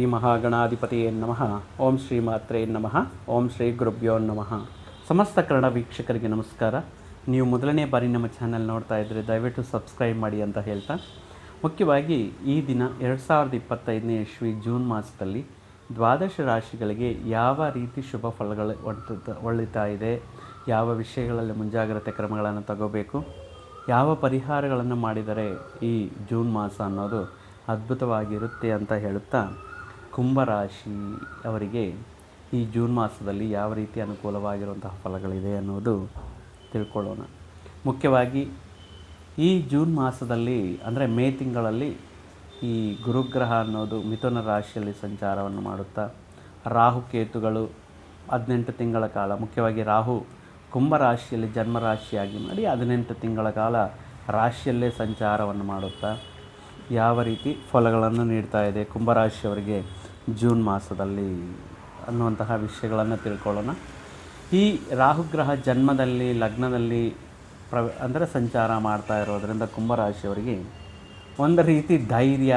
ಶ್ರೀ ಮಹಾಗಣಾಧಿಪತಿಯೇ ನಮಃ. ಓಂ ಶ್ರೀ ಮಾತ್ರೇ ನಮಃ. ಓಂ ಶ್ರೀ ಗುರುಭ್ಯೋ ನಮಃ. ಸಮಸ್ತ ಕನ್ನಡ ವೀಕ್ಷಕರಿಗೆ ನಮಸ್ಕಾರ. ನೀವು ಮೊದಲನೇ ಬಾರಿ ನಮ್ಮ ಚಾನೆಲ್ ನೋಡ್ತಾ ಇದ್ದರೆ ದಯವಿಟ್ಟು ಸಬ್ಸ್ಕ್ರೈಬ್ ಮಾಡಿ ಅಂತ ಹೇಳ್ತಾ. ಮುಖ್ಯವಾಗಿ ಈ ದಿನ ಎರಡು ಸಾವಿರದ ಇಪ್ಪತ್ತೈದನೇ ಇಸ್ವಿ ಜೂನ್ ಮಾಸದಲ್ಲಿ ದ್ವಾದಶ ರಾಶಿಗಳಿಗೆ ಯಾವ ರೀತಿ ಶುಭ ಫಲಗಳು ಒಡ್ತ ಒಳ್ಳಿತಾ ಇದೆ, ಯಾವ ವಿಷಯಗಳಲ್ಲಿ ಮುಂಜಾಗ್ರತೆ ಕ್ರಮಗಳನ್ನು ತಗೋಬೇಕು, ಯಾವ ಪರಿಹಾರಗಳನ್ನು ಮಾಡಿದರೆ ಈ ಜೂನ್ ಮಾಸ ಅನ್ನೋದು ಅದ್ಭುತವಾಗಿರುತ್ತೆ ಅಂತ ಹೇಳುತ್ತಾ ಕುಂಭರಾಶಿ ಅವರಿಗೆ ಈ ಜೂನ್ ಮಾಸದಲ್ಲಿ ಯಾವ ರೀತಿ ಅನುಕೂಲವಾಗಿರುವಂತಹ ಫಲಗಳಿದೆ ಅನ್ನೋದು ತಿಳ್ಕೊಳ್ಳೋಣ. ಮುಖ್ಯವಾಗಿ ಈ ಜೂನ್ ಮಾಸದಲ್ಲಿ ಅಂದರೆ ಮೇ ತಿಂಗಳಲ್ಲಿ ಈ ಗುರುಗ್ರಹ ಅನ್ನೋದು ಮಿಥುನ ರಾಶಿಯಲ್ಲಿ ಸಂಚಾರವನ್ನು ಮಾಡುತ್ತಾ ರಾಹುಕೇತುಗಳು ಹದಿನೆಂಟು ತಿಂಗಳ ಕಾಲ, ಮುಖ್ಯವಾಗಿ ರಾಹು ಕುಂಭರಾಶಿಯಲ್ಲಿ ಜನ್ಮರಾಶಿಯಾಗಿ ಮಾಡಿ ಹದಿನೆಂಟು ತಿಂಗಳ ಕಾಲ ರಾಶಿಯಲ್ಲೇ ಸಂಚಾರವನ್ನು ಮಾಡುತ್ತಾ, ಯಾವ ರೀತಿ ಫಲಗಳನ್ನು ನೀಡ್ತಾ ಇದೆ ಕುಂಭರಾಶಿಯವರಿಗೆ ಜೂನ್ ಮಾಸದಲ್ಲಿ ಅನ್ನುವಂತಹ ವಿಷಯಗಳನ್ನು ತಿಳ್ಕೊಳ್ಳೋಣ. ಈ ರಾಹುಗ್ರಹ ಜನ್ಮದಲ್ಲಿ, ಲಗ್ನದಲ್ಲಿ ಪ್ರ ಅಂದರೆ ಸಂಚಾರ ಮಾಡ್ತಾ ಇರೋದರಿಂದ ಕುಂಭರಾಶಿಯವರಿಗೆ ಒಂದು ರೀತಿ ಧೈರ್ಯ,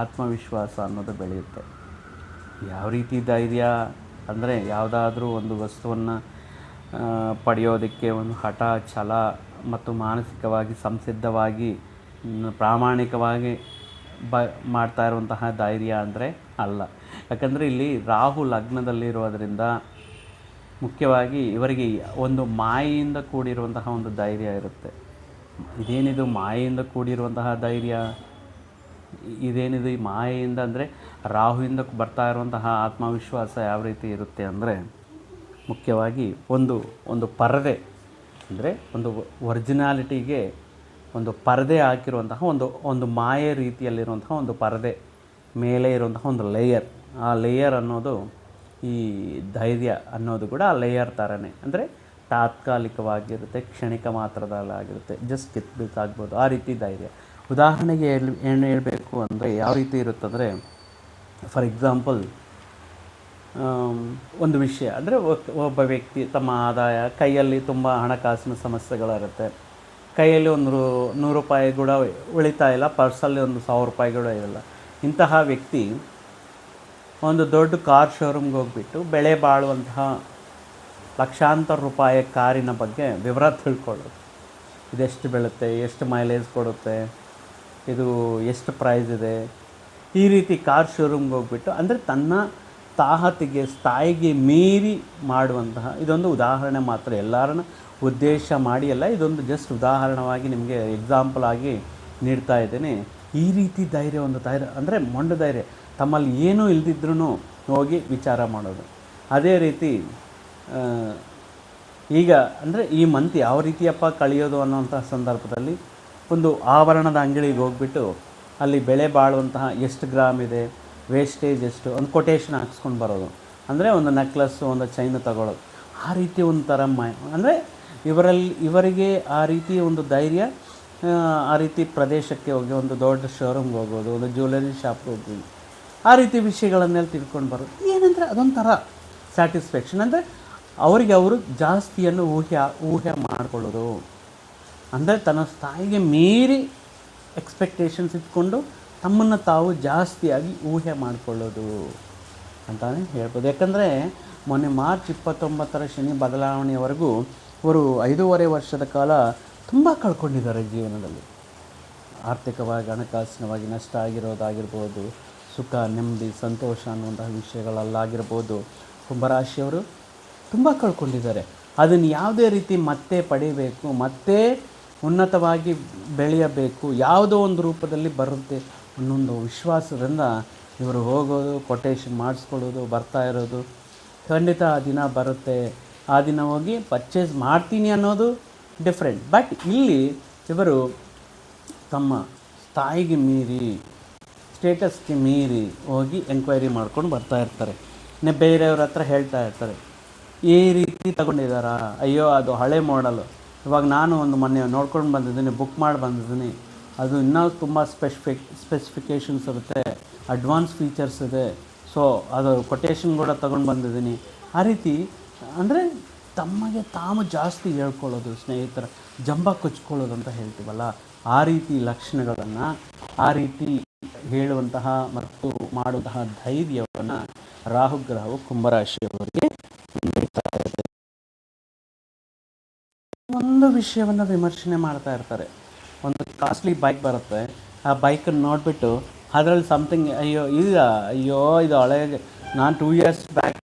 ಆತ್ಮವಿಶ್ವಾಸ ಅನ್ನೋದು ಬೆಳೆಯುತ್ತೆ. ಯಾವ ರೀತಿ ಧೈರ್ಯ ಅಂದರೆ ಯಾವುದಾದ್ರೂ ಒಂದು ವಸ್ತುವನ್ನು ಪಡೆಯೋದಕ್ಕೆ ಒಂದು ಹಠ, ಛಲ ಮತ್ತು ಮಾನಸಿಕವಾಗಿ ಸಂಸಿದ್ಧವಾಗಿ ಪ್ರಾಮಾಣಿಕವಾಗಿ ಬ ಮಾಡ್ತಾ ಇರುವಂತಹ ಧೈರ್ಯ ಅಂದರೆ ಅಲ್ಲ. ಯಾಕಂದರೆ ಇಲ್ಲಿ ರಾಹು ಲಗ್ನದಲ್ಲಿರೋದರಿಂದ ಮುಖ್ಯವಾಗಿ ಇವರಿಗೆ ಒಂದು ಮಾಯೆಯಿಂದ ಕೂಡಿರುವಂತಹ ಒಂದು ಧೈರ್ಯ ಇರುತ್ತೆ. ಇದೇನಿದು ಮಾಯೆಯಿಂದ ಕೂಡಿರುವಂತಹ ಧೈರ್ಯ? ಇದೇನಿದು ಈ ಮಾಯೆಯಿಂದ ಅಂದರೆ ರಾಹುವಿಂದ ಬರ್ತಾ ಇರುವಂತಹ ಆತ್ಮವಿಶ್ವಾಸ ಯಾವ ರೀತಿ ಇರುತ್ತೆ ಅಂದರೆ ಮುಖ್ಯವಾಗಿ ಒಂದು ಒಂದು ಪರದೆ ಅಂದರೆ ಒಂದು ಒರಿಜಿನಾಲಿಟಿಗೆ ಒಂದು ಪರದೆ ಹಾಕಿರುವಂತಹ ಒಂದು ಒಂದು ಮಾಯೆ ರೀತಿಯಲ್ಲಿರುವಂತಹ ಒಂದು ಪರದೆ ಮೇಲೆ ಇರುವಂತಹ ಒಂದು ಲೇಯರ್ ಆ ಲೇಯರ್ ಅನ್ನೋದು ಈ ಧೈರ್ಯ ಅನ್ನೋದು ಕೂಡ ಆ ಲೇಯರ್ ಥರನೇ ಅಂದರೆ ತಾತ್ಕಾಲಿಕವಾಗಿರುತ್ತೆ, ಕ್ಷಣಿಕ ಮಾತ್ರದಲ್ಲಾಗಿರುತ್ತೆ. ಜಸ್ಟ್ ಕಿತ್ಬೇಕಾಗ್ಬೋದು ಆ ರೀತಿ ಧೈರ್ಯ. ಉದಾಹರಣೆಗೆ ಹೇಳಿ, ಏನು ಹೇಳಬೇಕು ಅಂದರೆ ಯಾವ ರೀತಿ ಇರುತ್ತಂದರೆ ಫಾರ್ ಎಕ್ಸಾಂಪಲ್ ಒಂದು ವಿಷಯ. ಅಂದರೆ ಒಬ್ಬ ವ್ಯಕ್ತಿ ತಮ್ಮ ಆದಾಯ, ಕೈಯಲ್ಲಿ ತುಂಬ ಹಣಕಾಸಿನ ಸಮಸ್ಯೆಗಳಿರುತ್ತೆ. ಕೈಯಲ್ಲಿ ಒಂದು ನೂರು ರೂಪಾಯಿ ಕೂಡ ಉಳಿತಾ ಇಲ್ಲ, ಪರ್ಸಲ್ಲಿ ಒಂದು ಸಾವಿರ ರೂಪಾಯಿ ಕೂಡ ಇರಲ್ಲ. ಇಂತಹ ವ್ಯಕ್ತಿ ಒಂದು ದೊಡ್ಡ ಕಾರ್ ಶೋರೂಮ್ಗೆ ಹೋಗ್ಬಿಟ್ಟು ಬೆಳೆ ಬಾಳುವಂತಹ ಲಕ್ಷಾಂತರ ರೂಪಾಯಿ ಕಾರಿನ ಬಗ್ಗೆ ವಿವರ ತಿಳ್ಕೊಳ್ಳೋದು. ಇದೆಷ್ಟು ಬೀಳುತ್ತೆ, ಎಷ್ಟು ಮೈಲೇಜ್ ಕೊಡುತ್ತೆ, ಇದು ಎಷ್ಟು ಪ್ರೈಸ್ ಇದೆ. ಈ ರೀತಿ ಕಾರ್ ಶೋರೂಮ್ಗೆ ಹೋಗ್ಬಿಟ್ಟು, ಅಂದರೆ ತನ್ನ ತಾಹತಿಗೆ, ಸ್ಥಾಯಿಗೆ ಮೀರಿ ಮಾಡುವಂತಹ ಇದೊಂದು ಉದಾಹರಣೆ ಮಾತ್ರ. ಎಲ್ಲರನ್ನ ಉದ್ದೇಶ ಮಾಡಿ ಅಲ್ಲ, ಇದೊಂದು ಜಸ್ಟ್ ಉದಾಹರಣವಾಗಿ ನಿಮಗೆ ಎಕ್ಸಾಂಪಲ್ ಆಗಿ ನೀಡ್ತಾ ಇದ್ದೇನೆ. ಈ ರೀತಿ ಧೈರ್ಯ, ಒಂದು ಧೈರ್ಯ, ಅಂದರೆ ಮೊಂಡ ಧೈರ್ಯ, ತಮ್ಮಲ್ಲಿ ಏನೂ ಇಲ್ದಿದ್ರೂ ಹೋಗಿ ವಿಚಾರ ಮಾಡೋದು. ಅದೇ ರೀತಿ ಈಗ ಅಂದರೆ ಈ ಮಂತ್ ಯಾವ ರೀತಿಯಪ್ಪ ಕಳೆಯೋದು ಅನ್ನೋಂಥ ಸಂದರ್ಭದಲ್ಲಿ ಒಂದು ಆವರಣದ ಅಂಗಡಿಗೆ ಹೋಗ್ಬಿಟ್ಟು ಅಲ್ಲಿ ಬೆಳೆ ಬಾಳುವಂತಹ ಎಷ್ಟು ಗ್ರಾಮ್ ಇದೆ ವೇಸ್ಟೇಜ್ ಎಷ್ಟು? ಒಂದು ಕೊಟೇಶನ್ ಹಾಕ್ಸ್ಕೊಂಡು ಬರೋದು. ಅಂದರೆ ಒಂದು ನೆಕ್ಲೆಸ್ಸು ಒಂದು ಚೈನ್ ತಗೊಳ್ಳೋದು ಆ ರೀತಿ ಒಂಥರ ಮೈ ಅಂದರೆ ಇವರಲ್ಲಿ ಇವರಿಗೆ ಆ ರೀತಿ ಒಂದು ಧೈರ್ಯ ಆ, ರೀತಿ ಪ್ರದೇಶಕ್ಕೆ ಹೋಗಿ ಒಂದು ದೊಡ್ಡ ಶೋರೂಮ್ಗೆ ಹೋಗೋದು ಒಂದು ಜ್ಯುವೆಲರಿ ಶಾಪ್ಗೆ ಹೋಗ್ಬೋದು. ಆ ರೀತಿ ವಿಷಯಗಳನ್ನೆಲ್ಲ ತಿಳ್ಕೊಂಡು ಬರೋದು. ಏನಂದರೆ ಅದೊಂಥರ ಸ್ಯಾಟಿಸ್ಫ್ಯಾಕ್ಷನ್ ಅಂದರೆ ಅವರಿಗೆ ಅವರು ಜಾಸ್ತಿಯನ್ನು ಊಹೆ ಊಹೆ ಮಾಡಿಕೊಳ್ಳೋದು. ಅಂದರೆ ತನ್ನ ಸ್ಥಾಯಿಗೆ ಮೀರಿ ಎಕ್ಸ್ಪೆಕ್ಟೇಷನ್ಸ್ ಇಟ್ಕೊಂಡು ತಮ್ಮನ್ನು ತಾವು ಜಾಸ್ತಿಯಾಗಿ ಊಹೆ ಮಾಡಿಕೊಳ್ಳೋದು ಅಂತಲೇ ಹೇಳ್ಬೋದು. ಯಾಕಂದರೆ ಮೊನ್ನೆ ಮಾರ್ಚ್ ಇಪ್ಪತ್ತೊಂಬತ್ತರ ಶನಿ ಬದಲಾವಣೆಯವರೆಗೂ ಅವರು ಐದೂವರೆ ವರ್ಷದ ಕಾಲ ತುಂಬ ಕಳ್ಕೊಂಡಿದ್ದಾರೆ ಜೀವನದಲ್ಲಿ. ಆರ್ಥಿಕವಾಗಿ ಹಣಕಾಸಿನವಾಗಿ ನಷ್ಟ ಆಗಿರೋದಾಗಿರ್ಬೋದು, ಸುಖ, ನೆಮ್ಮದಿ, ಸಂತೋಷ ಅನ್ನುವಂತಹ ವಿಷಯಗಳಲ್ಲಾಗಿರ್ಬೋದು, ಕುಂಭರಾಶಿಯವರು ತುಂಬ ಕಳ್ಕೊಂಡಿದ್ದಾರೆ. ಅದನ್ನು ಯಾವುದೇ ರೀತಿ ಮತ್ತೆ ಪಡೆಯಬೇಕು ಮತ್ತೆ ಉನ್ನತವಾಗಿ ಬೆಳೆಯಬೇಕು, ಯಾವುದೋ ಒಂದು ರೂಪದಲ್ಲಿ ಬರುತ್ತೆ ಅನ್ನೊಂದು ವಿಶ್ವಾಸದಿಂದ ಇವರು ಹೋಗೋದು ಕೊಟೇಶನ್ ಮಾಡಿಸ್ಕೊಳ್ಳೋದು, ಬರ್ತಾ ಇರೋದು. ಖಂಡಿತ ಆ ದಿನ ಬರುತ್ತೆ. ಆ ದಿನ ಹೋಗಿ ಪರ್ಚೇಸ್ ಮಾಡ್ತೀನಿ ಅನ್ನೋದು ಡಿಫ್ರೆಂಟ್ ಬಟ್ ಇಲ್ಲಿ ಇವರು ತಮ್ಮ ಸ್ಥಾಯಿಗೆ ಮೀರಿ ಸ್ಟೇಟಸ್ಗೆ ಮೀರಿ ಹೋಗಿ ಎಂಕ್ವೈರಿ ಮಾಡ್ಕೊಂಡು ಬರ್ತಾ ಇರ್ತಾರೆ. ಬೇರೆಯವ್ರ ಹತ್ರ ಹೇಳ್ತಾ ಇರ್ತಾರೆ. ಈ ರೀತಿ ತಗೊಂಡಿದ್ದಾರಾ? ಅಯ್ಯೋ, ಅದು ಹಳೆ ಮಾಡಲು ಇವಾಗ ನಾನು ಒಂದು ಮೊನ್ನೆ ನೋಡ್ಕೊಂಡು ಬಂದಿದ್ದೀನಿ ಬುಕ್ ಮಾಡಿ ಬಂದಿದ್ದೀನಿ. ಅದು ಇನ್ನೂ ತುಂಬ ಸ್ಪೆಸಿಫಿಕ್ ಸ್ಪೆಸಿಫಿಕೇಷನ್ಸ್ ಇರುತ್ತೆ ಅಡ್ವಾನ್ಸ್ ಫೀಚರ್ಸ್ ಇದೆ. ಸೊ ಅದು ಕೊಟೇಶನ್ ಕೂಡ ತೊಗೊಂಡು ಬಂದಿದ್ದೀನಿ. ಆ ರೀತಿ, ಅಂದರೆ ತಮಗೆ ತಾವು ಜಾಸ್ತಿ ಹೇಳ್ಕೊಳ್ಳೋದು, ಸ್ನೇಹಿತರ, ಜಂಬ ಕೊಚ್ಕೊಳ್ಳೋದು ಅಂತ ಹೇಳ್ತೀವಲ್ಲ, ಆ ರೀತಿ ಲಕ್ಷಣಗಳನ್ನು, ಆ ರೀತಿ ಹೇಳುವಂತಹ ಮತ್ತು ಮಾಡುವಂತಹ ಧೈರ್ಯವನ್ನು ರಾಹುಗ್ರಹವು ಕುಂಭರಾಶಿಯವರಿಗೆ ನೀಡ್ತಾ ಇದೆ. ಒಂದು ವಿಷಯವನ್ನು ವಿಮರ್ಶನೆ ಮಾಡ್ತಾ ಇರ್ತಾರೆ. ಒಂದು ಕಾಸ್ಟ್ಲಿ ಬೈಕ್ ಬರುತ್ತೆ. ಆ ಬೈಕನ್ನು ನೋಡಿಬಿಟ್ಟು ಅದರಲ್ಲಿ ಸಮಥಿಂಗ್ ಅಯ್ಯೋ ಇದು ಅಯ್ಯೋ, ಇದು ಹಳೆ, ನಾನು ಟೂ ಇಯರ್ಸ್ ಬ್ಯಾಕ್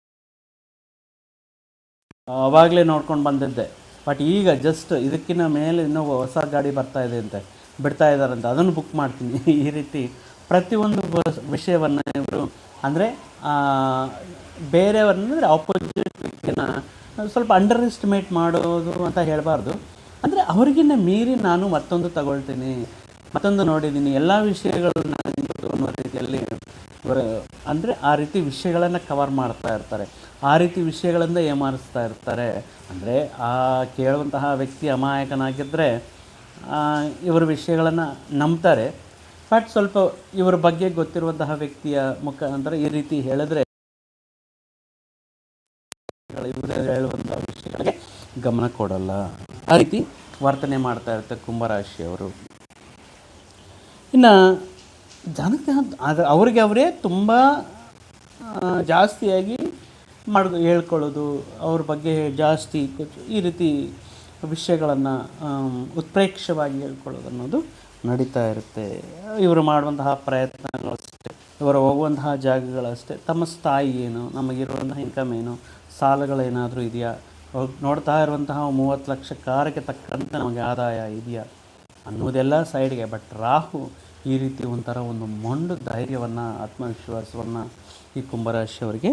ಅವಾಗಲೇ ನೋಡ್ಕೊಂಡು ಬಂದಿದ್ದೆ. ಬಟ್ ಈಗ ಜಸ್ಟ್ ಇದಕ್ಕಿಂತ ಮೇಲೆ ಇನ್ನೂ ಹೊಸ ಗಾಡಿ ಬರ್ತಾ ಇದೆ ಅಂತೆ, ಬಿಡ್ತಾ ಇದ್ದಾರಂತೆ ಅದನ್ನು ಬುಕ್ ಮಾಡ್ತೀನಿ. ಈ ರೀತಿ ಪ್ರತಿಯೊಂದು ವಿಷಯವನ್ನು ಇವರು, ಅಂದರೆ ಬೇರೆಯವ್ರನ್ನ ಅಂದರೆ ಆಪೋಸಿಟ್ ಸ್ವಲ್ಪ ಅಂಡರ್ ಎಸ್ಟಿಮೇಟ್ ಮಾಡೋದು ಅಂತ ಹೇಳಬಾರ್ದು. ಅಂದರೆ ಅವರಿಗಿನ್ನ ಮೀರಿ ನಾನು ಮತ್ತೊಂದು ತಗೊಳ್ತೀನಿ, ಮತ್ತೊಂದು ನೋಡಿದ್ದೀನಿ ಎಲ್ಲ ವಿಷಯಗಳನ್ನ ಅನ್ನೋ ರೀತಿಯಲ್ಲಿ ಅಂದರೆ ಆ ರೀತಿ ವಿಷಯಗಳನ್ನು ಕವರ್ ಮಾಡ್ತಾ ಇರ್ತಾರೆ. ಆ ರೀತಿ ವಿಷಯಗಳಿಂದ ಏಮಾರಿಸ್ತಾ ಇರ್ತಾರೆ. ಅಂದರೆ ಆ ಕೇಳುವಂತಹ ವ್ಯಕ್ತಿ ಅಮಾಯಕನಾಗಿದ್ದರೆ ಇವರ ವಿಷಯಗಳನ್ನು ನಂಬ್ತಾರೆ. ಬಟ್ ಸ್ವಲ್ಪ ಇವರ ಬಗ್ಗೆ ಗೊತ್ತಿರುವಂತಹ ವ್ಯಕ್ತಿಯ ಮುಖಾಂತರ ಈ ರೀತಿ ಹೇಳಿದ್ರೆ ಹೇಳುವಂಥ ಗಮನ ಕೊಡಲ್ಲ. ಆ ರೀತಿ ವರ್ತನೆ ಮಾಡ್ತಾ ಇರ್ತ ಕುಂಭರಾಶಿಯವರು ಇನ್ನು ಜನಕ್ಕೆ ಅದು ಅವ್ರಿಗೆ ಅವರೇ ತುಂಬ ಜಾಸ್ತಿಯಾಗಿ ಮಾಡ್ ಹೇಳ್ಕೊಳ್ಳೋದು, ಅವ್ರ ಬಗ್ಗೆ ಜಾಸ್ತಿ ಈ ರೀತಿ ವಿಷಯಗಳನ್ನು ಉತ್ಪ್ರೇಕ್ಷವಾಗಿ ಹೇಳ್ಕೊಳ್ಳೋದು ಅನ್ನೋದು ನಡೀತಾ ಇರುತ್ತೆ. ಇವರು ಮಾಡುವಂತಹ ಪ್ರಯತ್ನಗಳು ಅಷ್ಟೇ. ಇವರು ಹೋಗುವಂತಹ ಜಾಗಗಳಷ್ಟೇ ತಮ್ಮ ಸ್ಥಾಯಿ ಏನು? ನಮಗಿರುವಂತಹ ಇನ್ಕಮ್ ಏನು? ಸಾಲಗಳೇನಾದರೂ ಇದೆಯಾ? ನೋಡ್ತಾ ಇರುವಂತಹ ಮೂವತ್ತು ಲಕ್ಷ ಕಾರಕ್ಕೆ ತಕ್ಕಂತೆ ನಮಗೆ ಆದಾಯ ಇದೆಯಾ ಅನ್ನೋದೆಲ್ಲ ಸೈಡ್ಗೆ. ಬಟ್ ರಾಹು ಈ ರೀತಿ ಒಂಥರ ಒಂದು ಮೊಂಡು ಧೈರ್ಯವನ್ನು, ಆತ್ಮವಿಶ್ವಾಸವನ್ನು ಈ ಕುಂಭರಾಶಿಯವರಿಗೆ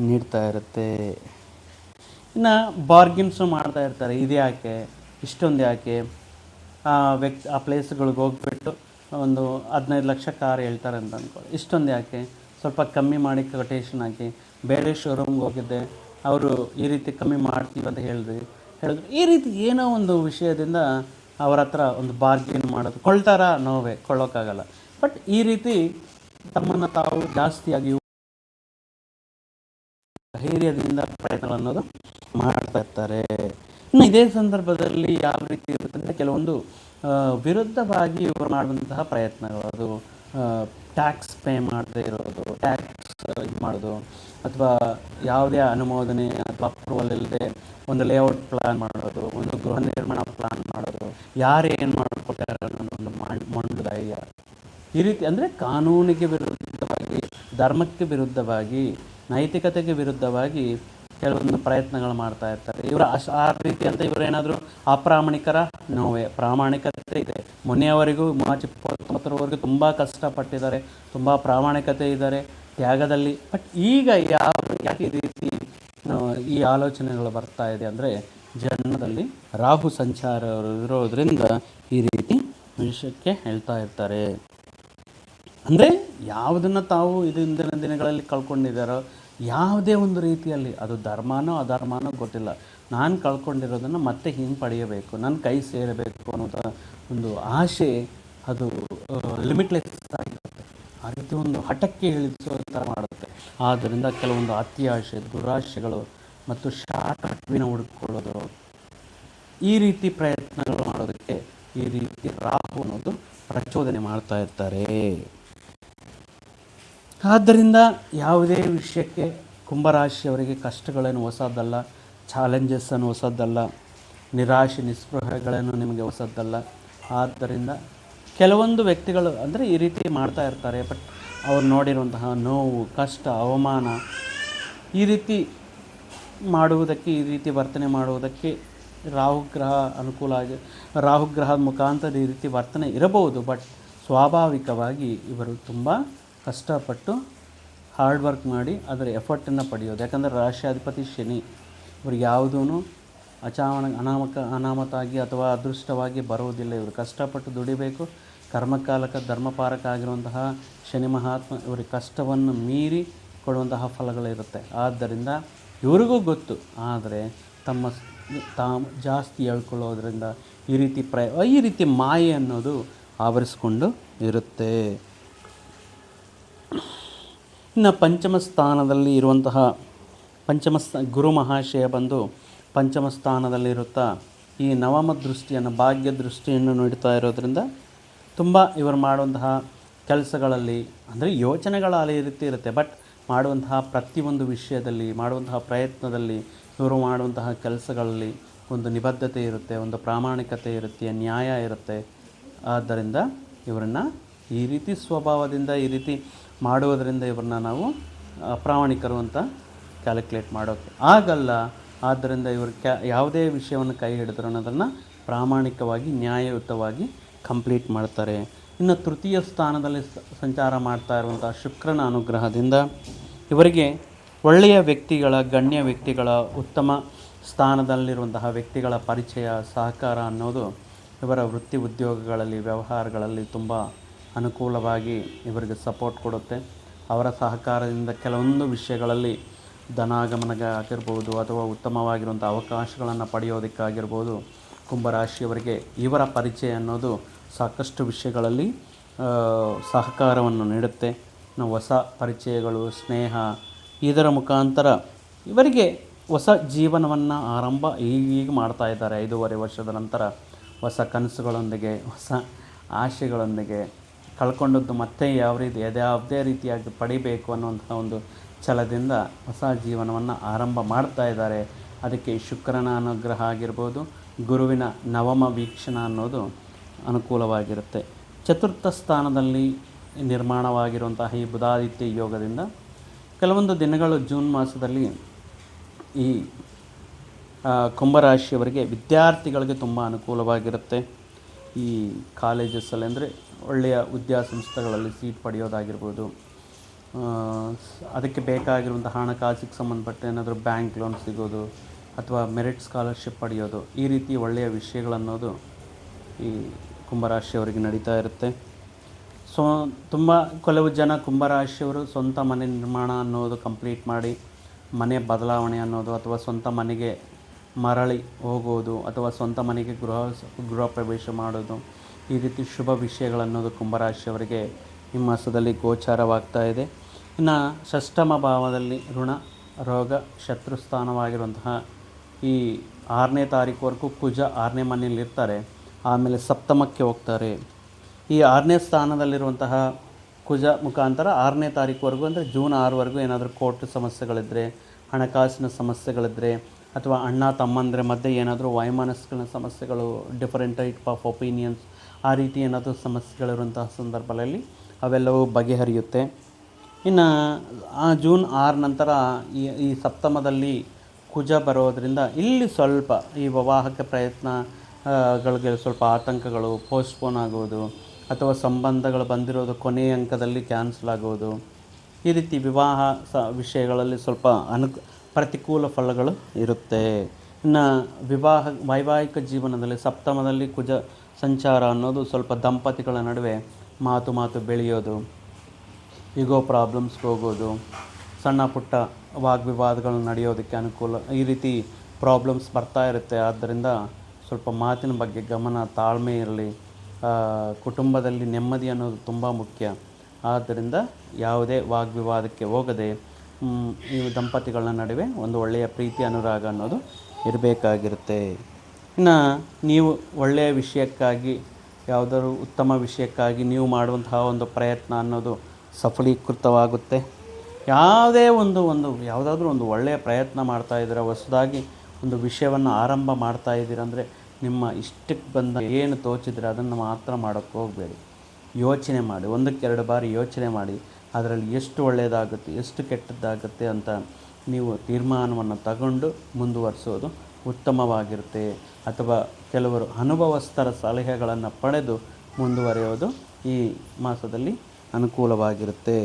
ನೀಡ್ತಾ ಇರುತ್ತೆ. ಇನ್ನು ಬಾರ್ಗಿನ್ಸು ಮಾಡ್ತಾ ಇರ್ತಾರೆ. ಇದು ಯಾಕೆ? ಇಷ್ಟೊಂದು ಯಾಕೆ? ಆ ವ್ಯಕ್ತಿ, ಆ ಪ್ಲೇಸ್ಗಳಿಗೆ ಹೋಗ್ಬಿಟ್ಟು ಒಂದು ಹದಿನೈದು ಲಕ್ಷ ಕಾರ್ ಹೇಳ್ತಾರೆ ಅಂತ ಅಂದ್ಕೊಳ್ಳಿ ಇಷ್ಟೊಂದು ಯಾಕೆ? ಸ್ವಲ್ಪ ಕಮ್ಮಿ ಮಾಡಿ ಕೊಟೇಶನ್ ಹಾಕಿ. ಬೇರೆ ಶೋರೂಮ್ಗೆ ಹೋಗಿದ್ದೆ. ಅವರು ಈ ರೀತಿ ಕಮ್ಮಿ ಮಾಡ್ತೀವಿ ಅಂತ ಹೇಳಿದ್ರಿ. ಹೇಳಿದ್ರು. ಈ ರೀತಿ ಏನೋ ಒಂದು ವಿಷಯದಿಂದ ಅವರ ಹತ್ರ ಒಂದು ಬಾರ್ಗೇನ್ ಮಾಡೋದು. ಕೊಳ್ತಾರ? ನೋವೇ ಕೊಳ್ಳೋಕ್ಕಾಗಲ್ಲ. ಬಟ್ ಈ ರೀತಿ ತಮ್ಮನ್ನು ತಾವು ಜಾಸ್ತಿಯಾಗಿ ಧೈರ್ಯದಿಂದ ಅನ್ನೋದು ಮಾಡ್ತಾ ಇರ್ತಾರೆ. ಇನ್ನು ಇದೇ ಸಂದರ್ಭದಲ್ಲಿ ಯಾವ ರೀತಿ ಇರುತ್ತೆ ಅಂದರೆ ಕೆಲವೊಂದು ವಿರುದ್ಧವಾಗಿ ಇವರು ಮಾಡುವಂತಹ ಪ್ರಯತ್ನಗಳು. ಅದು ಟ್ಯಾಕ್ಸ್ ಪೇ ಮಾಡದೇ ಇರೋದು ಟ್ಯಾಕ್ಸ್ ಇದು ಮಾಡೋದು. ಅಥವಾ ಯಾವುದೇ ಅನುಮೋದನೆ ಅಥವಾ ಅಪ್ರೂವಲ್ ಇಲ್ಲದೆ ಒಂದು ಲೇಔಟ್ ಪ್ಲಾನ್ ಮಾಡೋದು, ಒಂದು ಗೃಹ ನಿರ್ಮಾಣ ಪ್ಲಾನ್ ಮಾಡೋದು, ಯಾರು ಏನು ಮಾಡಿಕೊಟ್ಟಾರೆ ಅನ್ನೋದೊಂದು ಮಾಡ್- ಧೈರ್ಯ ಈ ರೀತಿ ಅಂದರೆ ಕಾನೂನಿಗೆ ವಿರುದ್ಧವಾಗಿ, ಧರ್ಮಕ್ಕೆ ವಿರುದ್ಧವಾಗಿ, ನೈತಿಕತೆಗೆ ವಿರುದ್ಧವಾಗಿ ಕೆಲವೊಂದು ಪ್ರಯತ್ನಗಳು ಮಾಡ್ತಾ ಇರ್ತಾರೆ. ಇವರು ಅಶ್, ಆ ರೀತಿ ಅಂತ ಇವರೇನಾದರೂ ಅಪ್ರಾಮಾಣಿಕರ? ನೋವೇ ಪ್ರಾಮಾಣಿಕತೆ ಇದೆ. ಮೊನ್ನೆಯವರೆಗೂ ಮಾರ್ಚ್ ಇಪ್ಪತ್ತೊಂಬತ್ತರವರೆಗೂ ತುಂಬ ಕಷ್ಟಪಟ್ಟಿದ್ದಾರೆ. ತುಂಬ ಪ್ರಾಮಾಣಿಕತೆ ಇದ್ದಾರೆ. ತ್ಯಾಗದಲ್ಲಿ. ಬಟ್ ಈಗ ಯಾವ ಯಾಕೆ ರೀತಿ ಈ ಆಲೋಚನೆಗಳು ಬರ್ತಾ ಇದೆ ಅಂದರೆ ಜನ್ಮದಲ್ಲಿ ರಾಹು ಸಂಚಾರ ಇರೋದ್ರಿಂದ ಈ ರೀತಿ ವಿಷಯಕ್ಕೆ ಹೇಳ್ತಾ ಇರ್ತಾರೆ. ಅಂದರೆ ಯಾವುದನ್ನು ತಾವು ಇದು ಹಿಂದಿನ ದಿನಗಳಲ್ಲಿ ಕಳ್ಕೊಂಡಿದ್ದಾರೋ ಯಾವುದೇ ಒಂದು ರೀತಿಯಲ್ಲಿ ಅದು ಧರ್ಮನೋ ಅಧರ್ಮನೋ ಗೊತ್ತಿಲ್ಲ. ನಾನು ಕಳ್ಕೊಂಡಿರೋದನ್ನು ಮತ್ತೆ ಹಿಂಪಡೆಯಬೇಕು ನನ್ನ ಕೈ ಸೇರಬೇಕು ಅನ್ನೋದ ಒಂದು ಆಸೆ ಅದು ಲಿಮಿಟ್ಲೆಸ್ ಆಗಿರುತ್ತೆ ಆ ಒಂದು ಹಠಕ್ಕೆ ಇಳಿಸೋ ಥರ ಮಾಡುತ್ತೆ. ಆದ್ದರಿಂದ ಕೆಲವೊಂದು ಅತಿಯಾಶೆ, ದುರಾಶೆಗಳು ಮತ್ತು ಶಾರ್ಟ್ಕಟ್ವಿನ ಹುಡುಕೊಳ್ಳೋದು ಈ ರೀತಿ ಪ್ರಯತ್ನಗಳು ಮಾಡೋದಕ್ಕೆ ಈ ರೀತಿ ರಾಹು ಅನ್ನೋದು ಪ್ರಚೋದನೆ ಮಾಡ್ತಾ ಇರ್ತಾರೆ. ಆದ್ದರಿಂದ ಯಾವುದೇ ವಿಷಯಕ್ಕೆ ಕುಂಭರಾಶಿಯವರಿಗೆ ಕಷ್ಟಗಳೇನು ಹೊಸದಲ್ಲ ಚಾಲೆಂಜಸ್ ಅನ್ನು ಹೊಸದಲ್ಲ, ನಿರಾಶೆ ನಿಸ್ಪೃಹಗಳನ್ನು ನಿಮಗೆ ಹೊಸದಲ್ಲ. ಆದ್ದರಿಂದ ಕೆಲವೊಂದು ವ್ಯಕ್ತಿಗಳು ಅಂದರೆ ಈ ರೀತಿ ಮಾಡ್ತಾ ಇರ್ತಾರೆ ಬಟ್ ಅವ್ರು ನೋಡಿರುವಂತಹ ನೋವು, ಕಷ್ಟ, ಅವಮಾನ ಈ ರೀತಿ ಮಾಡುವುದಕ್ಕೆ, ಈ ರೀತಿ ವರ್ತನೆ ಮಾಡುವುದಕ್ಕೆ ರಾಹುಗ್ರಹ ಅನುಕೂಲ ಆಗಿ ರಾಹುಗ್ರಹದ ಮುಖಾಂತರ ಈ ರೀತಿ ವರ್ತನೆ ಇರಬಹುದು ಬಟ್ ಸ್ವಾಭಾವಿಕವಾಗಿ ಇವರು ತುಂಬ ಕಷ್ಟಪಟ್ಟು ಹಾರ್ಡ್ ವರ್ಕ್ ಮಾಡಿ ಅದರ ಎಫರ್ಟನ್ನು ಪಡೆಯೋದು. ಯಾಕಂದರೆ ರಾಷ್ಟ್ರಾಧಿಪತಿ ಶನಿ ಇವ್ರಿಗೆ ಯಾವುದೂ ಅಚಾವಣ ಅನಾಮಕ, ಅನಾಮತಾಗಿ ಅಥವಾ ಅದೃಷ್ಟವಾಗಿ ಬರುವುದಿಲ್ಲ. ಇವರು ಕಷ್ಟಪಟ್ಟು ದುಡಿಬೇಕು ಕರ್ಮಕಾಲಕ, ಧರ್ಮಪಾರಕ ಆಗಿರುವಂತಹ ಶನಿ ಮಹಾತ್ಮ ಇವರಿಗೆ ಕಷ್ಟವನ್ನು ಮೀರಿ ಕೊಡುವಂತಹ ಫಲಗಳಿರುತ್ತೆ. ಆದ್ದರಿಂದ ಇವ್ರಿಗೂ ಗೊತ್ತು. ಆದರೆ ತಮ್ಮ ತಾ ಜಾಸ್ತಿ ಹೇಳ್ಕೊಳ್ಳೋದ್ರಿಂದ ಈ ರೀತಿ ಪ್ರಯ, ಈ ರೀತಿ ಮಾಯೆ ಅನ್ನೋದು ಆವರಿಸ್ಕೊಂಡು ಇರುತ್ತೆ. ಇನ್ನು ಪಂಚಮ ಸ್ಥಾನದಲ್ಲಿ ಇರುವಂತಹ, ಪಂಚಮ ಸ್ಥ ಗುರು ಮಹಾಶಯ ಬಂದು ಪಂಚಮ ಸ್ಥಾನದಲ್ಲಿರುತ್ತಾ ಈ ನವಮ ದೃಷ್ಟಿಯನ್ನು, ಭಾಗ್ಯ ದೃಷ್ಟಿಯನ್ನು ನೀಡ್ತಾ ಇರೋದ್ರಿಂದ ತುಂಬ ಇವರು ಮಾಡುವಂತಹ ಕೆಲಸಗಳಲ್ಲಿ ಅಂದರೆ ಯೋಚನೆಗಳು ಅಲ್ಲಿ ರೀತಿ ಇರುತ್ತೆ. ಬಟ್ ಮಾಡುವಂತಹ ಪ್ರತಿಯೊಂದು ವಿಷಯದಲ್ಲಿ, ಮಾಡುವಂತಹ ಪ್ರಯತ್ನದಲ್ಲಿ ಇವರು ಮಾಡುವಂತಹ ಕೆಲಸಗಳಲ್ಲಿ ಒಂದು ನಿಬದ್ಧತೆ ಇರುತ್ತೆ, ಒಂದು ಪ್ರಾಮಾಣಿಕತೆ ಇರುತ್ತೆ, ನ್ಯಾಯ ಇರುತ್ತೆ. ಆದ್ದರಿಂದ ಇವರನ್ನು ಈ ರೀತಿ ಸ್ವಭಾವದಿಂದ, ಈ ರೀತಿ ಮಾಡುವುದರಿಂದ ಇವ್ರನ್ನ ನಾವು ಪ್ರಾಮಾಣಿಕರು ಅಂತ ಕ್ಯಾಲ್ಕುಲೇಟ್ ಮಾಡೋಕ್ಕೆ ಆಗಲ್ಲ, ಆದ್ದರಿಂದ ಇವರು ಕ್ಯಾ, ಯಾವುದೇ ವಿಷಯವನ್ನು ಕೈ ಹಿಡಿದ್ರು ಅನ್ನೋದನ್ನು ಪ್ರಾಮಾಣಿಕವಾಗಿ, ನ್ಯಾಯಯುತವಾಗಿ ಕಂಪ್ಲೀಟ್ ಮಾಡ್ತಾರೆ. ಇನ್ನು ತೃತೀಯ ಸ್ಥಾನದಲ್ಲಿ ಸಂಚಾರ ಮಾಡ್ತಾ ಇರುವಂಥ ಶುಕ್ರನ ಅನುಗ್ರಹದಿಂದ ಇವರಿಗೆ ಒಳ್ಳೆಯ ವ್ಯಕ್ತಿಗಳ, ಗಣ್ಯ ವ್ಯಕ್ತಿಗಳ, ಉತ್ತಮ ಸ್ಥಾನದಲ್ಲಿರುವಂತಹ ವ್ಯಕ್ತಿಗಳ ಪರಿಚಯ, ಸಹಕಾರ ಅನ್ನೋದು ಇವರ ವೃತ್ತಿ ಉದ್ಯೋಗಗಳಲ್ಲಿ, ವ್ಯವಹಾರಗಳಲ್ಲಿ ತುಂಬ ಅನುಕೂಲವಾಗಿ ಇವರಿಗೆ ಸಪೋರ್ಟ್ ಕೊಡುತ್ತೆ. ಅವರ ಸಹಕಾರದಿಂದ ಕೆಲವೊಂದು ವಿಷಯಗಳಲ್ಲಿ ಧನಾಗಮನಗ ಆಗಿರ್ಬೋದು ಅಥವಾ ಉತ್ತಮವಾಗಿರುವಂಥ ಅವಕಾಶಗಳನ್ನು ಪಡೆಯೋದಕ್ಕಾಗಿರ್ಬೋದು ಕುಂಭರಾಶಿಯವರಿಗೆ ಇವರ ಪರಿಚಯ ಅನ್ನೋದು ಸಾಕಷ್ಟು ವಿಷಯಗಳಲ್ಲಿ ಸಹಕಾರವನ್ನು ನೀಡುತ್ತೆ. ನಾವು ಹೊಸ ಪರಿಚಯಗಳು, ಸ್ನೇಹ, ಇದರ ಮುಖಾಂತರ ಇವರಿಗೆ ಹೊಸ ಜೀವನವನ್ನು ಆರಂಭ ಈಗೀಗ ಮಾಡ್ತಾ ಇದ್ದಾರೆ. ಐದೂವರೆ ವರ್ಷದ ನಂತರ ಹೊಸ ಕನಸುಗಳೊಂದಿಗೆ, ಹೊಸ ಆಶೆಗಳೊಂದಿಗೆ ಕಳ್ಕೊಂಡದ್ದು ಮತ್ತೆ ಯಾವ ರೀತಿ ಯಾವುದೇ ರೀತಿಯಾಗಿ ಪಡಿಬೇಕು ಅನ್ನುವಂಥ ಒಂದು ಛಲದಿಂದ ಹೊಸ ಜೀವನವನ್ನು ಆರಂಭ ಮಾಡ್ತಾ ಇದ್ದಾರೆ. ಅದಕ್ಕೆ ಶುಕ್ರನ ಅನುಗ್ರಹ ಆಗಿರ್ಬೋದು, ಗುರುವಿನ ನವಮ ವೀಕ್ಷಣ ಅನ್ನೋದು ಅನುಕೂಲವಾಗಿರುತ್ತೆ. ಚತುರ್ಥ ಸ್ಥಾನದಲ್ಲಿ ನಿರ್ಮಾಣವಾಗಿರುವಂತಹ ಈ ಬುಧಾದಿತ್ಯ ಯೋಗದಿಂದ ಕೆಲವೊಂದು ದಿನಗಳು ಜೂನ್ ಮಾಸದಲ್ಲಿ ಈ ಕುಂಭರಾಶಿಯವರಿಗೆ ವಿದ್ಯಾರ್ಥಿಗಳಿಗೆ ತುಂಬ ಅನುಕೂಲವಾಗಿರುತ್ತೆ. ಈ ಕಾಲೇಜಸ್ಸಲ್ಲಿ ಅಂದರೆ ಒಳ್ಳೆಯ ವಿದ್ಯಾಸಂಸ್ಥೆಗಳಲ್ಲಿ ಸೀಟ್ ಪಡೆಯೋದಾಗಿರ್ಬೋದು. ಅದಕ್ಕೆ ಬೇಕಾಗಿರುವಂಥ ಹಣಕಾಸಿಗೆ ಸಂಬಂಧಪಟ್ಟ ಏನಾದರೂ ಬ್ಯಾಂಕ್ ಲೋನ್ ಸಿಗೋದು ಅಥವಾ ಮೆರಿಟ್ ಸ್ಕಾಲರ್ಶಿಪ್ ಪಡೆಯೋದು ಈ ರೀತಿ ಒಳ್ಳೆಯ ವಿಷಯಗಳನ್ನೋದು ಈ ಕುಂಭರಾಶಿಯವರಿಗೆ ನಡೀತಾ ಇರುತ್ತೆ. ಸೊ, ತುಂಬ ಕೆಲವು ಜನ ಕುಂಭರಾಶಿಯವರು ಸ್ವಂತ ಮನೆ ನಿರ್ಮಾಣ ಅನ್ನೋದು ಕಂಪ್ಲೀಟ್ ಮಾಡಿ, ಮನೆ ಬದಲಾವಣೆ ಅನ್ನೋದು ಅಥವಾ ಸ್ವಂತ ಮನೆಗೆ ಮರಳಿ ಹೋಗೋದು ಅಥವಾ ಸ್ವಂತ ಮನೆಗೆ ಗೃಹ ಗೃಹ ಪ್ರವೇಶ ಮಾಡೋದು, ಈ ರೀತಿ ಶುಭ ವಿಷಯಗಳನ್ನೋದು ಕುಂಭರಾಶಿಯವರಿಗೆ ಈ ಮಾಸದಲ್ಲಿ ಗೋಚಾರವಾಗ್ತಾ ಇದೆ. ಇನ್ನು ಷಷ್ಠಮ ಭಾವದಲ್ಲಿ ಋಣ, ರೋಗ ಶತ್ರು ಸ್ಥಾನವಾಗಿರುವಂತಹ ಈ ಆರನೇ ತಾರೀಕುವರೆಗೂ ಕುಜ ಆರನೇ ಮನೆಯಲ್ಲಿ ಇರ್ತಾರೆ ಆಮೇಲೆ ಸಪ್ತಮಕ್ಕೆ ಹೋಗ್ತಾರೆ. ಈ ಆರನೇ ಸ್ಥಾನದಲ್ಲಿರುವಂತಹ ಕುಜ ಮುಖಾಂತರ ಆರನೇ ತಾರೀಕುವರೆಗೂ ಅಂದರೆ ಜೂನ್ ಆರವರೆಗೂ ಏನಾದರೂ ಕೋರ್ಟ್ ಸಮಸ್ಯೆಗಳಿದ್ದರೆ ಹಣಕಾಸಿನ ಸಮಸ್ಯೆಗಳಿದ್ದರೆ ಅಥವಾ ಅಣ್ಣ ತಮ್ಮಂದರೆ ಮಧ್ಯೆ ಏನಾದರೂ ವೈಮನಸ್ಸಿನ ಸಮಸ್ಯೆಗಳು ಡಿಫರೆಂಟ್ ಟೈಪ್ ಆಫ್ ಒಪಿನಿಯನ್ಸ್ ಆ ರೀತಿ ಏನಾದರೂ ಸಮಸ್ಯೆಗಳಿರುವಂತಹ ಸಂದರ್ಭದಲ್ಲಿ ಅವೆಲ್ಲವೂ ಬಗೆಹರಿಯುತ್ತೆ. ಇನ್ನು ಆ ಜೂನ್ ಆರು ನಂತರ ಈ ಈ ಸಪ್ತಮದಲ್ಲಿ ಕುಜ ಬರೋದರಿಂದ ಇಲ್ಲಿ ಸ್ವಲ್ಪ ಈ ವಿವಾಹಕ್ಕೆ ಪ್ರಯತ್ನ ಗಳಿಗೆ ಸ್ವಲ್ಪ ಆತಂಕಗಳು ಪೋಸ್ಟ್ಪೋನ್ ಆಗೋದು ಅಥವಾ ಸಂಬಂಧಗಳು ಬಂದಿರೋದು ಕೊನೆಯ ಅಂಕದಲ್ಲಿ ಕ್ಯಾನ್ಸಲ್ ಆಗೋದು ಈ ರೀತಿ ವಿವಾಹ ಸ, ವಿಷಯಗಳಲ್ಲಿ ಸ್ವಲ್ಪ ಅನು, ಪ್ರತಿಕೂಲ ಫಲಗಳು ಇರುತ್ತೆ. ಇನ್ನು ವಿವಾಹ, ವೈವಾಹಿಕ ಜೀವನದಲ್ಲಿ ಸಪ್ತಮದಲ್ಲಿ ಕುಜ ಸಂಚಾರ ಅನ್ನೋದು ಸ್ವಲ್ಪ ದಂಪತಿಗಳ ನಡುವೆ ಮಾತು ಮಾತು ಬೆಳೆಯೋದು ಈಗೋ ಪ್ರಾಬ್ಲಮ್ಸ್ಗೆ ಹೋಗೋದು, ಸಣ್ಣ ಪುಟ್ಟ ವಾಗ್ವಿವಾದಗಳು ನಡೆಯೋದಕ್ಕೆ ಅನುಕೂಲ, ಈ ರೀತಿ ಪ್ರಾಬ್ಲಮ್ಸ್ ಬರ್ತಾ ಇರುತ್ತೆ. ಆದ್ದರಿಂದ ಸ್ವಲ್ಪ ಮಾತಿನ ಬಗ್ಗೆ ಗಮನ ತಾಳ್ಮೆ ಇರಲಿ. ಕುಟುಂಬದಲ್ಲಿ ನೆಮ್ಮದಿ ಅನ್ನೋದು ತುಂಬ ಮುಖ್ಯ. ಆದ್ದರಿಂದ ಯಾವುದೇ ವಾಗ್ವಿವಾದಕ್ಕೆ ಹೋಗದೆ ಈ ದಂಪತಿಗಳ ನಡುವೆ ಒಂದು ಒಳ್ಳೆಯ ಪ್ರೀತಿ, ಅನುರಾಗ ಅನ್ನೋದು ಇರಬೇಕಾಗಿರುತ್ತೆ. ಇನ್ನು ನೀವು ಒಳ್ಳೆಯ ವಿಷಯಕ್ಕಾಗಿ, ಯಾವುದಾದ್ರು ಉತ್ತಮ ವಿಷಯಕ್ಕಾಗಿ ನೀವು ಮಾಡುವಂತಹ ಒಂದು ಪ್ರಯತ್ನ ಅನ್ನೋದು ಸಫಲೀಕೃತವಾಗುತ್ತೆ. ಯಾವುದೇ ಒಂದು ಒಂದು, ಯಾವುದಾದ್ರೂ ಒಂದು ಒಳ್ಳೆಯ ಪ್ರಯತ್ನ ಮಾಡ್ತಾ ಇದ್ದೀರ ಹೊಸದಾಗಿ ಒಂದು ವಿಷಯವನ್ನು ಆರಂಭ ಮಾಡ್ತಾ ಇದ್ದೀರ ಅಂದರೆ ನಿಮ್ಮ ಇಷ್ಟಕ್ಕೆ ಬಂದ ಏನು ತೋಚಿದರೆ ಅದನ್ನು ಮಾತ್ರ ಮಾಡೋಕ್ಕೆ ಹೋಗಬೇಡಿ. ಯೋಚನೆ ಮಾಡಿ, ಒಂದಕ್ಕೆ ಎರಡು ಬಾರಿ ಯೋಚನೆ ಮಾಡಿ, ಅದರಲ್ಲಿ ಎಷ್ಟು ಒಳ್ಳೆಯದಾಗುತ್ತೆ, ಎಷ್ಟು ಕೆಟ್ಟದ್ದಾಗುತ್ತೆ ಅಂತ ನೀವು ತೀರ್ಮಾನವನ್ನು ತಗೊಂಡು ಮುಂದುವರಿಸೋದು ಉತ್ತಮವಾಗಿರುತ್ತೆ. ಅಥವಾ ಕೆಲವರು ಅನುಭವಸ್ಥರ ಸಲಹೆಗಳನ್ನು ಪಡೆದು ಮುಂದುವರಿಯೋದು ಈ ಮಾಸದಲ್ಲಿ ಅನುಕೂಲವಾಗಿರುತ್ತೆ.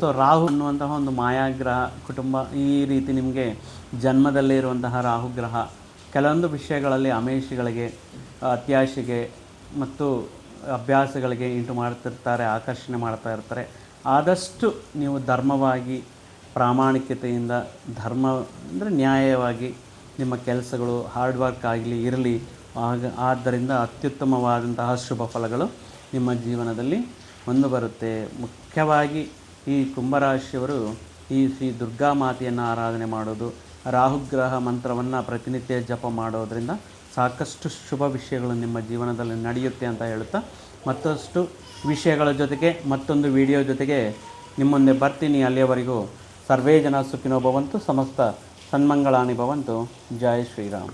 ಸೊ ರಾಹು ಅನ್ನುವಂತಹ ಒಂದು ಮಾಯಾಗ್ರಹ ಕುಟುಂಬ ಈ ರೀತಿ ನಿಮಗೆ ಜನ್ಮದಲ್ಲೇ ಇರುವಂತಹ ರಾಹುಗ್ರಹ ಕೆಲವೊಂದು ವಿಷಯಗಳಲ್ಲಿ ಅಮೇಷಿಗಳಿಗೆ ಅತ್ಯಾಶೆಗೆ ಮತ್ತು ಅಭ್ಯಾಸಗಳಿಗೆ ಇಂಟು ಮಾಡ್ತಿರ್ತಾರೆ, ಆಕರ್ಷಣೆ ಮಾಡ್ತಾ ಇರ್ತಾರೆ. ಆದಷ್ಟು ನೀವು ಧರ್ಮವಾಗಿ, ಪ್ರಾಮಾಣಿಕತೆಯಿಂದ, ಧರ್ಮ ಅಂದರೆ ನ್ಯಾಯವಾಗಿ ನಿಮ್ಮ ಕೆಲಸಗಳು ಹಾರ್ಡ್ ವರ್ಕ್ ಆಗಲಿ, ಇರಲಿ, ಆಗ ಆದ್ದರಿಂದ ಅತ್ಯುತ್ತಮವಾದಂತಹ ಶುಭ ಫಲಗಳು ನಿಮ್ಮ ಜೀವನದಲ್ಲಿ ಒಂದು ಬರುತ್ತೆ. ಮುಖ್ಯವಾಗಿ ಈ ಕುಂಭರಾಶಿಯವರು ಈ ಶ್ರೀ ದುರ್ಗಾ ಮಾತೆಯನ್ನು ಆರಾಧನೆ ಮಾಡೋದು, ರಾಹುಗ್ರಹ ಮಂತ್ರವನ್ನು ಪ್ರತಿನಿತ್ಯ ಜಪ ಮಾಡೋದರಿಂದ ಸಾಕಷ್ಟು ಶುಭ ವಿಷಯಗಳು ನಿಮ್ಮ ಜೀವನದಲ್ಲಿ ನಡೆಯುತ್ತೆ ಅಂತ ಹೇಳುತ್ತಾ, ಮತ್ತಷ್ಟು ವಿಷಯಗಳ ಜೊತೆಗೆ, ಮತ್ತೊಂದು ವಿಡಿಯೋ ಜೊತೆಗೆ ನಿಮ್ಮೊಂದೇ ಬರ್ತೀನಿ. ಅಲ್ಲಿಯವರೆಗೂ ಸರ್ವೇ ಜನ ಸುಖಿನೋ ಭವಂತು, ಸಮಸ್ತ ಸನ್ಮಂಗಳಾನಿ ಭವಂತು. ಜಯ ಶ್ರೀರಾಮ್.